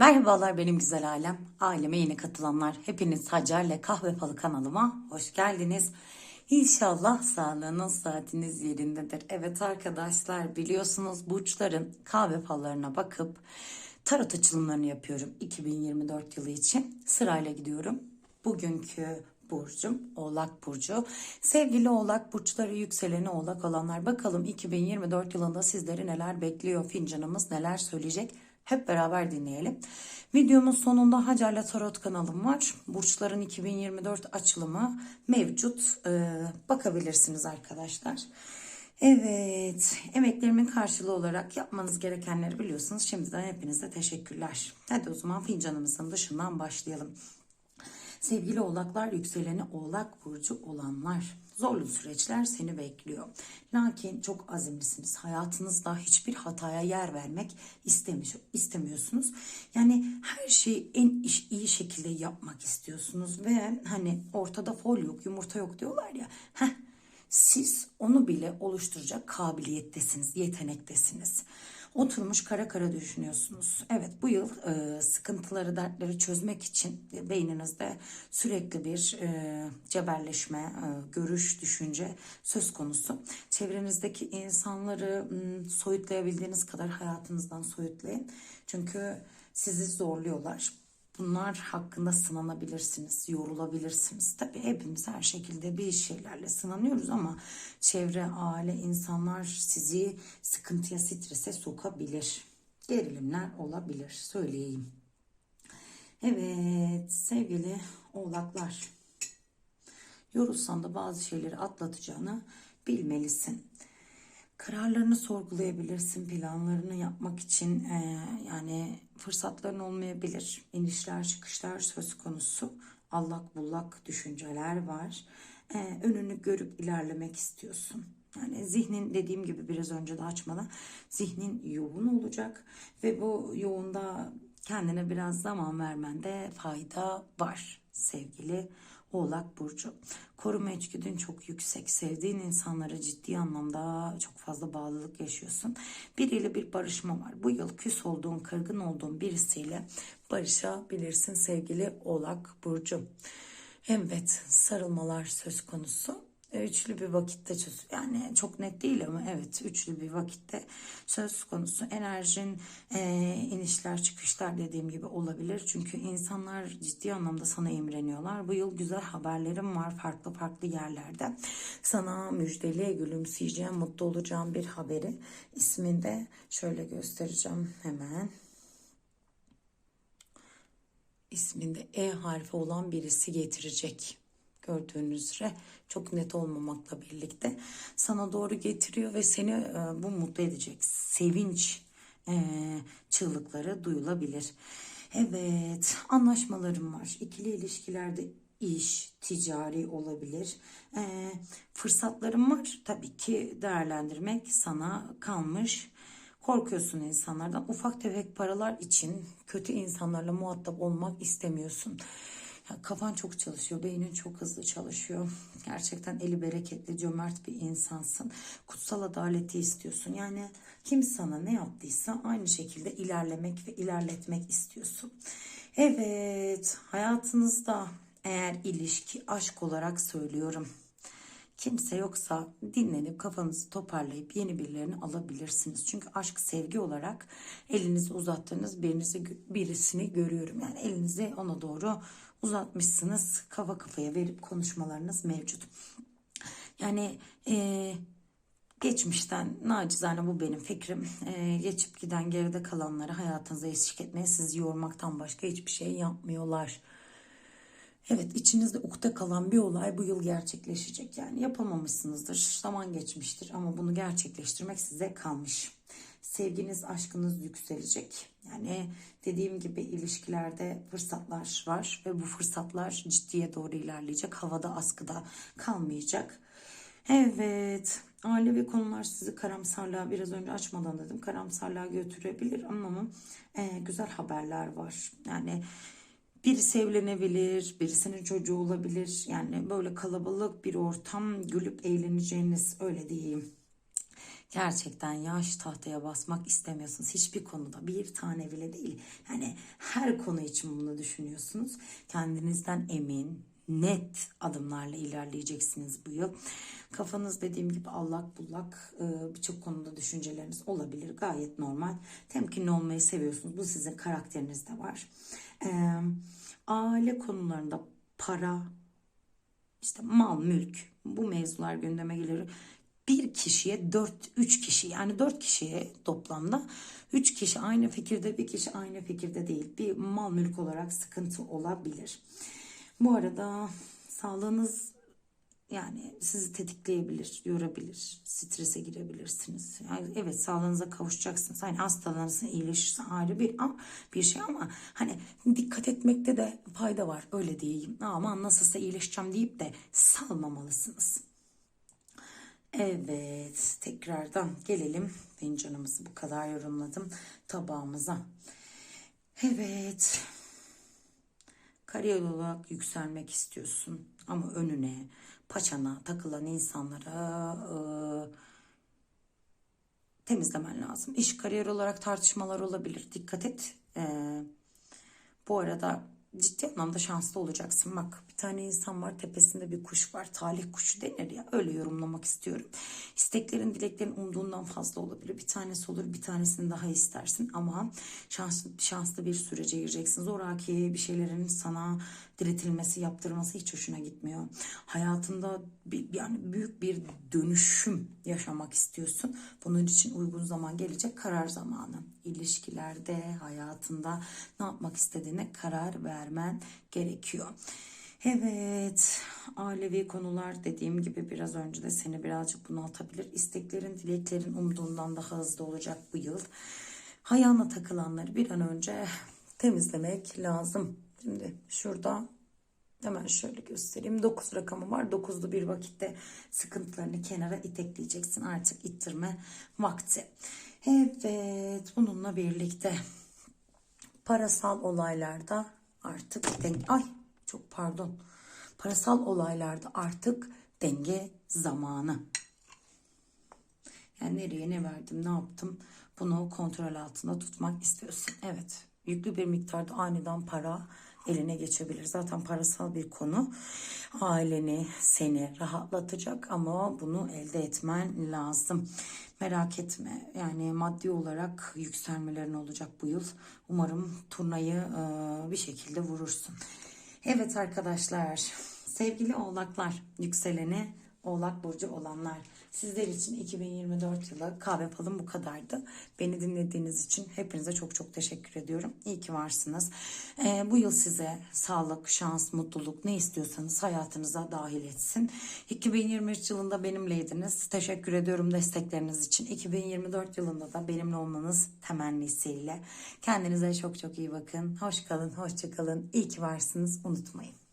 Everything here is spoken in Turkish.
Merhabalar benim güzel ailem. Aileme yeni katılanlar. Hepiniz Hacer'le Kahve Falı kanalıma hoş geldiniz. İnşallah sağlığınız, saatiniz yerindedir. Evet arkadaşlar biliyorsunuz burçların kahve fallarına bakıp tarot açılımlarını yapıyorum 2024 yılı için. Sırayla gidiyorum. Bugünkü burcum Oğlak Burcu. Sevgili Oğlak Burçları yükseleni Oğlak olanlar bakalım 2024 yılında sizleri neler bekliyor? Fincanımız neler söyleyecek? Hep beraber dinleyelim. Videomun sonunda Hacer'le Tarot kanalım var. Burçların 2024 açılımı mevcut. Ee, bakabilirsiniz arkadaşlar. Evet, emeklerimin karşılığı olarak yapmanız gerekenleri biliyorsunuz. Şimdiden hepinize teşekkürler. Hadi o zaman fincanımızın dışından başlayalım. Sevgili oğlaklar, yükseleni oğlak burcu olanlar. Zorlu süreçler seni bekliyor. Lakin çok azimlisiniz. Hayatınızda hiçbir hataya yer vermek istemiş, istemiyorsunuz. Yani her şeyi en iş, iyi şekilde yapmak istiyorsunuz. Ve hani ortada fol yok, yumurta yok diyorlar ya. Heh, siz onu bile oluşturacak kabiliyettesiniz, yetenektesiniz. Oturmuş kara kara düşünüyorsunuz. Evet bu yıl e, sıkıntıları, dertleri çözmek için beyninizde sürekli bir e, cebelleşme, e, görüş, düşünce söz konusu. Çevrenizdeki insanları m, soyutlayabildiğiniz kadar hayatınızdan soyutlayın. Çünkü sizi zorluyorlar. Bunlar hakkında sınanabilirsiniz, yorulabilirsiniz. Tabii hepimiz her şekilde bir şeylerle sınanıyoruz ama çevre, aile, insanlar sizi sıkıntıya, strese sokabilir. Gerilimler olabilir, söyleyeyim. Evet sevgili oğlaklar. Yorulsan da bazı şeyleri atlatacağını bilmelisin. Kararlarını sorgulayabilirsin, planlarını yapmak için e, yani fırsatların olmayabilir. İnişler çıkışlar söz konusu. Allak bullak düşünceler var. E, önünü görüp ilerlemek istiyorsun. Yani zihnin dediğim gibi biraz önce de açmadan zihnin yoğun olacak ve bu yoğunda kendine biraz zaman vermende fayda var sevgili Oğlak Burcu. Koruma içgüdün çok yüksek. Sevdiğin insanlara ciddi anlamda çok fazla bağlılık yaşıyorsun. Biriyle bir barışma var. Bu yıl küs olduğun, kırgın olduğun birisiyle barışabilirsin sevgili Oğlak Burcu. Evet sarılmalar söz konusu üçlü bir vakitte çöz yani çok net değil ama evet üçlü bir vakitte söz konusu. Enerjin e, inişler çıkışlar dediğim gibi olabilir. Çünkü insanlar ciddi anlamda sana imreniyorlar. Bu yıl güzel haberlerim var farklı farklı yerlerde. Sana müjdeli gülümseyeceğim mutlu olacağım bir haberi isminde şöyle göstereceğim hemen. İsminde E harfi olan birisi getirecek gördüğünüz üzere çok net olmamakla birlikte sana doğru getiriyor ve seni e, bu mutlu edecek sevinç e, çığlıkları duyulabilir. Evet anlaşmalarım var ikili ilişkilerde iş, ticari olabilir. E, fırsatlarım var tabii ki değerlendirmek sana kalmış. Korkuyorsun insanlardan. Ufak tefek paralar için kötü insanlarla muhatap olmak istemiyorsun. Kafan çok çalışıyor, beynin çok hızlı çalışıyor. Gerçekten eli bereketli, cömert bir insansın. Kutsal adaleti istiyorsun. Yani kim sana ne yaptıysa aynı şekilde ilerlemek ve ilerletmek istiyorsun. Evet, hayatınızda eğer ilişki aşk olarak söylüyorum. Kimse yoksa dinlenip kafanızı toparlayıp yeni birilerini alabilirsiniz. Çünkü aşk sevgi olarak elinizi uzattığınız birinizi, birisini görüyorum. Yani elinizi ona doğru uzatmışsınız. Kafa kafaya verip konuşmalarınız mevcut. Yani e, geçmişten nacizane bu benim fikrim. E, geçip giden geride kalanları hayatınıza eşlik etmeye sizi yormaktan başka hiçbir şey yapmıyorlar. Evet içinizde ukde kalan bir olay bu yıl gerçekleşecek. Yani yapamamışsınızdır, zaman geçmiştir ama bunu gerçekleştirmek size kalmış. Sevginiz, aşkınız yükselecek. Yani dediğim gibi ilişkilerde fırsatlar var ve bu fırsatlar ciddiye doğru ilerleyecek. Havada askıda kalmayacak. Evet, ailevi konular sizi karamsarlığa biraz önce açmadan dedim karamsarlığa götürebilir ama e, güzel haberler var. Yani Birisi evlenebilir, birisinin çocuğu olabilir. Yani böyle kalabalık bir ortam gülüp eğleneceğiniz öyle diyeyim. Gerçekten yaş tahtaya basmak istemiyorsunuz hiçbir konuda bir tane bile değil. Yani her konu için bunu düşünüyorsunuz. Kendinizden emin, net adımlarla ilerleyeceksiniz bu yıl. Kafanız dediğim gibi allak bullak e, birçok konuda düşünceleriniz olabilir. Gayet normal. Temkinli olmayı seviyorsunuz. Bu sizin karakterinizde var. E, aile konularında para, işte mal, mülk bu mevzular gündeme gelir. Bir kişiye dört, üç kişi yani dört kişiye toplamda üç kişi aynı fikirde bir kişi aynı fikirde değil. Bir mal mülk olarak sıkıntı olabilir. Bu arada sağlığınız yani sizi tetikleyebilir, yorabilir, strese girebilirsiniz. Yani evet sağlığınıza kavuşacaksınız. Hani hastalığınız iyileşirse ayrı bir bir şey ama hani dikkat etmekte de fayda var. Öyle diyeyim. Ama nasılsa iyileşeceğim deyip de salmamalısınız. Evet, tekrardan gelelim. Fincanımızı bu kadar yorumladım tabağımıza. Evet. Kariyer olarak yükselmek istiyorsun ama önüne, paçana takılan insanlara e, temizlemen lazım. İş kariyer olarak tartışmalar olabilir. Dikkat et. E, bu arada ciddi anlamda şanslı olacaksın. Bak bir tane insan var tepesinde bir kuş var. Talih kuşu denir ya öyle yorumlamak istiyorum. İsteklerin dileklerin umduğundan fazla olabilir. Bir tanesi olur bir tanesini daha istersin ama şanslı, şanslı bir sürece gireceksin. Zoraki bir şeylerin sana diretilmesi yaptırması hiç hoşuna gitmiyor. Hayatında bir, yani büyük bir dönüşüm yaşamak istiyorsun. Bunun için uygun zaman gelecek karar zamanı. İlişkilerde, hayatında ne yapmak istediğine karar vermen gerekiyor. Evet, ailevi konular dediğim gibi biraz önce de seni birazcık bunaltabilir. İsteklerin, dileklerin umduğundan daha hızlı olacak bu yıl. Hayana takılanları bir an önce temizlemek lazım. Şimdi şurada hemen şöyle göstereyim. 9 rakamı var. 9'lu bir vakitte sıkıntılarını kenara itekleyeceksin. Artık ittirme vakti. Evet, bununla birlikte parasal olaylarda artık denge... Ay çok pardon. Parasal olaylarda artık denge zamanı. Yani nereye ne verdim ne yaptım bunu kontrol altında tutmak istiyorsun. Evet yüklü bir miktarda aniden para eline geçebilir. Zaten parasal bir konu aileni seni rahatlatacak ama bunu elde etmen lazım. Merak etme yani maddi olarak yükselmelerin olacak bu yıl. Umarım turnayı bir şekilde vurursun. Evet arkadaşlar sevgili oğlaklar yükseleni oğlak burcu olanlar sizler için 2024 yılı kahve falım bu kadardı. Beni dinlediğiniz için hepinize çok çok teşekkür ediyorum. İyi ki varsınız. Ee, bu yıl size sağlık, şans, mutluluk ne istiyorsanız hayatınıza dahil etsin. 2023 yılında benimleydiniz. Teşekkür ediyorum destekleriniz için. 2024 yılında da benimle olmanız temennisiyle. Kendinize çok çok iyi bakın. Hoş kalın, hoşça kalın. İyi ki varsınız. Unutmayın.